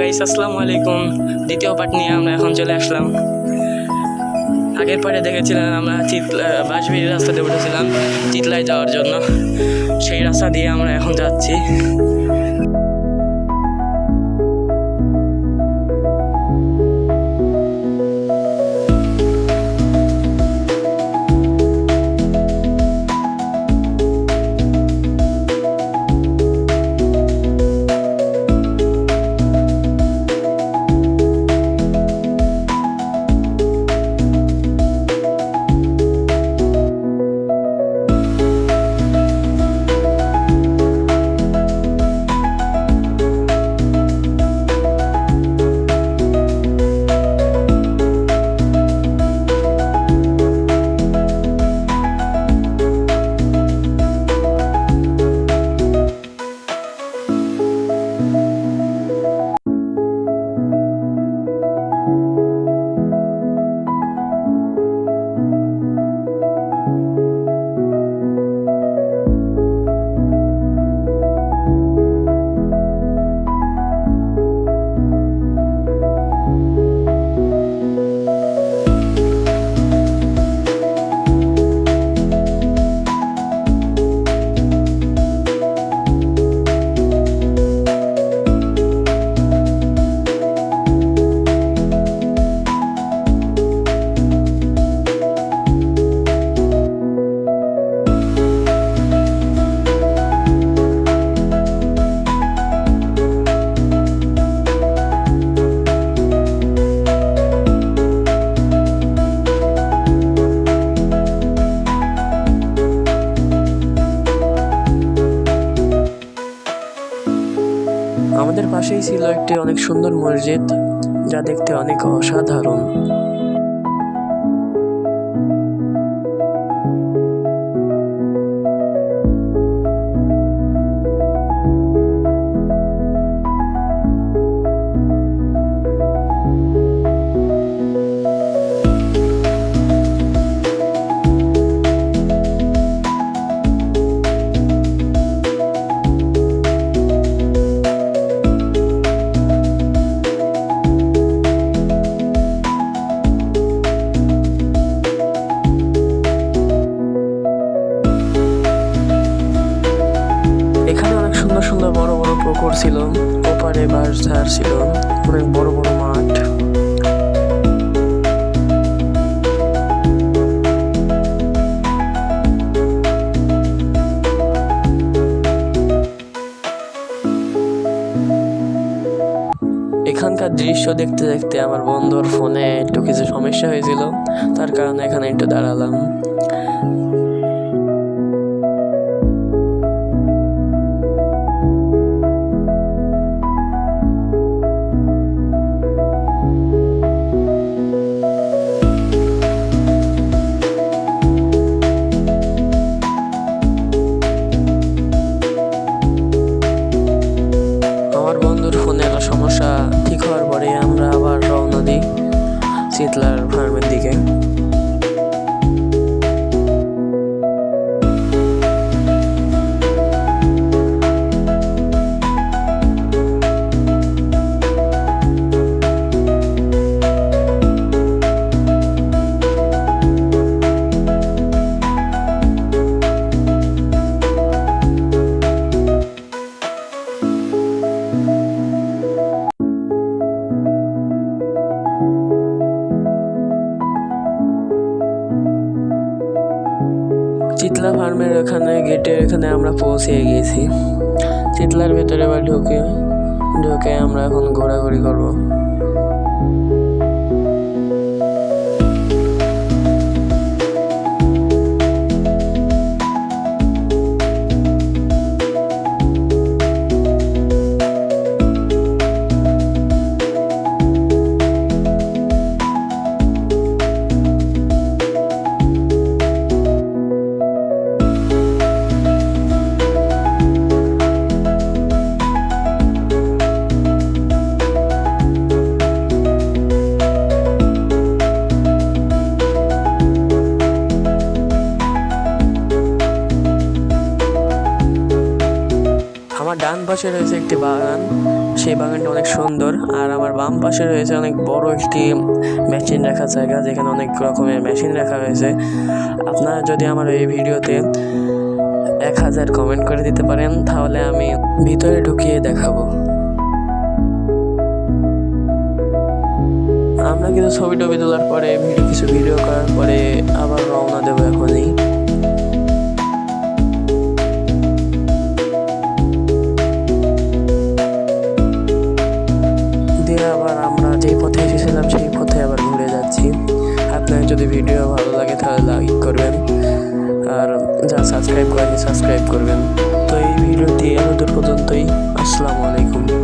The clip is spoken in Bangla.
গাইস আসসালামু আলাইকুম। দ্বিতীয় পার্ট নিয়ে আমরা এখন চলে আসলাম। আগের পারে দেখেছিলাম আমরা চিতলা বাঁশবিড়ি রাস্তাতে উঠেছিলাম চিতলায় যাওয়ার জন্য। সেই রাস্তা দিয়ে আমরা এখন যাচ্ছি। পাশেই ছিল একটি অনেক সুন্দর মসজিদ যা দেখতে অনেক অসাধারণ। বড় পুকুর ছিল, ওপারে বাঁশঝাড় ছিল, অনেক বড় বড় মাঠ। এখানকার দৃশ্য দেখতে দেখতে আমার বন্ধুর ফোনে একটু কিছু সমস্যা হয়েছিল, তার কারণে এখানে একটু দাঁড়ালাম। শীতলার ফার্মের দিকে ফার্মের ওখানে গেটের এখানে আমরা পৌঁছে গিয়েছি। চিতলার ভেতরে আবার ঢুকে ঢুকে আমরা এখন ঘোরাঘুরি করব। ডান পাশে রয়েছে একটি বাগান। সেই বাগানটা অনেক সুন্দর। আর আমার বাম পাশে রয়েছে অনেক বড় একটি মেশিন রাখার জায়গা, যেখানে অনেক রকমের মেশিন রাখা হয়েছে। আপনারা যদি আমার এই ভিডিওতে এক হাজার কমেন্ট করে দিতে পারেন, তাহলে আমি ভিতরে ঢুকিয়ে দেখাবো। আমরা কিছু ছবি টবি তোলার পরে, ভিডিও কিছু ভিডিও করার পরে আবার রওনা দেবো এখনই। সাবস্ক্রাইব করেনি সাবস্ক্রাইব করবেন। তো এই ভিডিওটি এতদূর পর্যন্তই। আসসালামু আলাইকুম।